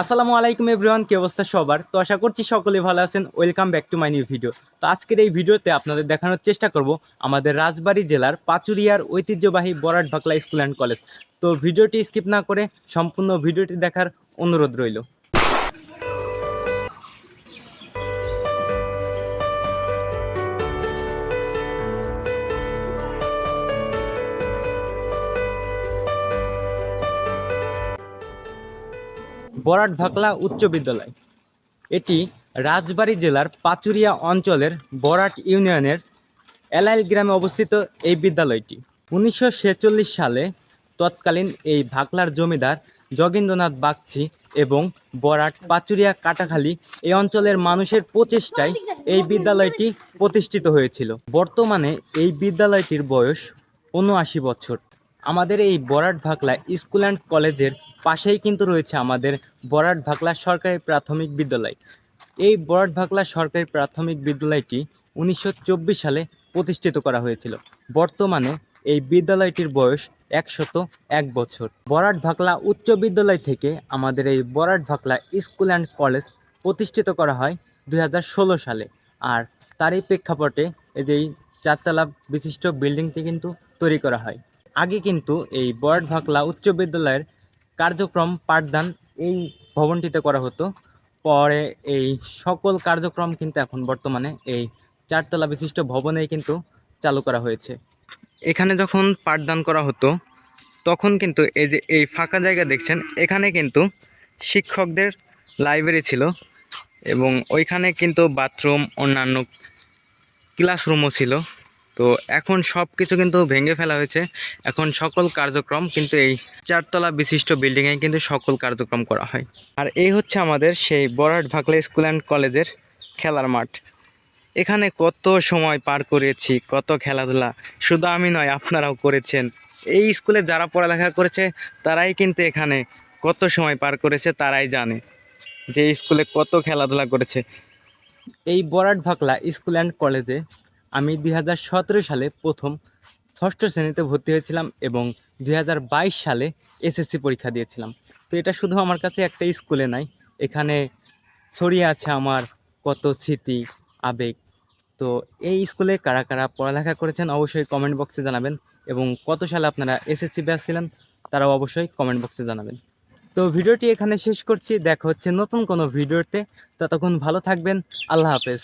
আসসালামু আলাইকুম এভরিওয়ান, কি অবস্থা সবার? তো আশা করছি সকলে ভালো আছেন। Welcome back to my new video তো আজকের এই ভিডিওতে আপনাদের দেখানোর চেষ্টা করব আমাদের রাজবাড়ী জেলার পাচুরিয়ার ঐতিহ্যবাহী Barat Bhakla school and college. তো ভিডিওটি স্কিপ না করে সম্পূর্ণ ভিডিওটি দেখার অনুরোধ রইল। বরাট ভাকলা উচ্চ বিদ্যালয়। এটি রাজবাড়ী জেলার পাচুরিয়া অঞ্চলের বরাট ইউনিয়নের এলাইল গ্রামে অবস্থিত এই বিদ্যালয়টি। উনিশশো ছেচল্লিশ সালে তৎকালীন এই ভাকলার জমিদার যোগেন্দ্রনাথ বাগচি এবং বরাট পাচুরিয়া কাটাখালী এই অঞ্চলের মানুষের প্রচেষ্টায় এই বিদ্যালয়টি প্রতিষ্ঠিত হয়েছিল। বর্তমানে এই বিদ্যালয়টির বয়স উনআশি বছর। আমাদের এই বরাট ভাকলা স্কুল অ্যান্ড কলেজের পাশেই কিন্তু রয়েছে আমাদের বরাট ভাকলা সরকারি প্রাথমিক বিদ্যালয়। এই বরাট ভাকলা সরকারি প্রাথমিক বিদ্যালয়টি উনিশশো চব্বিশ সালে প্রতিষ্ঠিত করা হয়েছিল। বর্তমানে এই বিদ্যালয়টির বয়স একশত এক বছর। বরাট ভাকলা উচ্চ বিদ্যালয় থেকে আমাদের এই Barat Bhakla school and college প্রতিষ্ঠিত করা হয় দু হাজার ষোলো সালে। আর তারই প্রেক্ষাপটে এই চারতলা বিশিষ্ট বিল্ডিংটি কিন্তু তৈরি করা হয়। আগে কিন্তু এই বরাট ভাকলা উচ্চ বিদ্যালয়ের কার্যক্রম পাঠদান এই ভবনটিতে করা হতো। পরে এই সকল কার্যক্রম কিন্তু এখন বর্তমানে এই চারতলা বিশিষ্ট ভবনেই কিন্তু চালু করা হয়েছে। এখানে যখন পাঠদান করা হতো, তখন কিন্তু এই যে এই ফাঁকা জায়গা দেখছেন, এখানে কিন্তু শিক্ষকদের লাইব্রেরি ছিল এবং ওইখানে কিন্তু বাথরুম, অন্যান্য ক্লাসরুমও ছিল। তো এখন সব কিছু কিন্তু ভেঙে ফেলা হয়েছে। এখন সকল কার্যক্রম কিন্তু এই চারতলা বিশিষ্ট বিল্ডিংয়ে কিন্তু সকল কার্যক্রম করা হয়। আর এই হচ্ছে আমাদের সেই বরাট ভাকলা স্কুল অ্যান্ড কলেজের খেলার মাঠ। এখানে কত সময় পার করেছি, কত খেলাধুলা, শুধু আমি নয়, আপনারাও করেছেন। এই স্কুলে যারা পড়ালেখা করেছে, তারাই কিন্তু এখানে কত সময় পার করেছে তারাই জানে যে স্কুলে কত খেলাধুলা করেছে। এই বরাট ভাকলা স্কুল অ্যান্ড কলেজে আমি দুই হাজার সতেরো সালে প্রথম ষষ্ঠ শ্রেণীতে ভর্তি হয়েছিলাম এবং দুই হাজার বাইশ সালে এসএসসি পরীক্ষা দিয়েছিলাম। তো এটা শুধু আমার কাছে একটা স্কুলে নাই, এখানে ছড়িয়ে আছে আমার কত স্মৃতি, আবেগ। তো এই স্কুলে কারা কারা পড়ালেখা করেছেন অবশ্যই কমেন্ট বক্সে জানাবেন এবং কত সালে আপনারা এসএসসি ব্যাচ ছিলেন তারাও অবশ্যই কমেন্ট বক্সে জানাবেন। তো ভিডিওটি এখানে শেষ করছি, দেখা হচ্ছে নতুন কোনো ভিডিওতে। ততক্ষণ ভালো থাকবেন, আল্লাহ হাফেজ।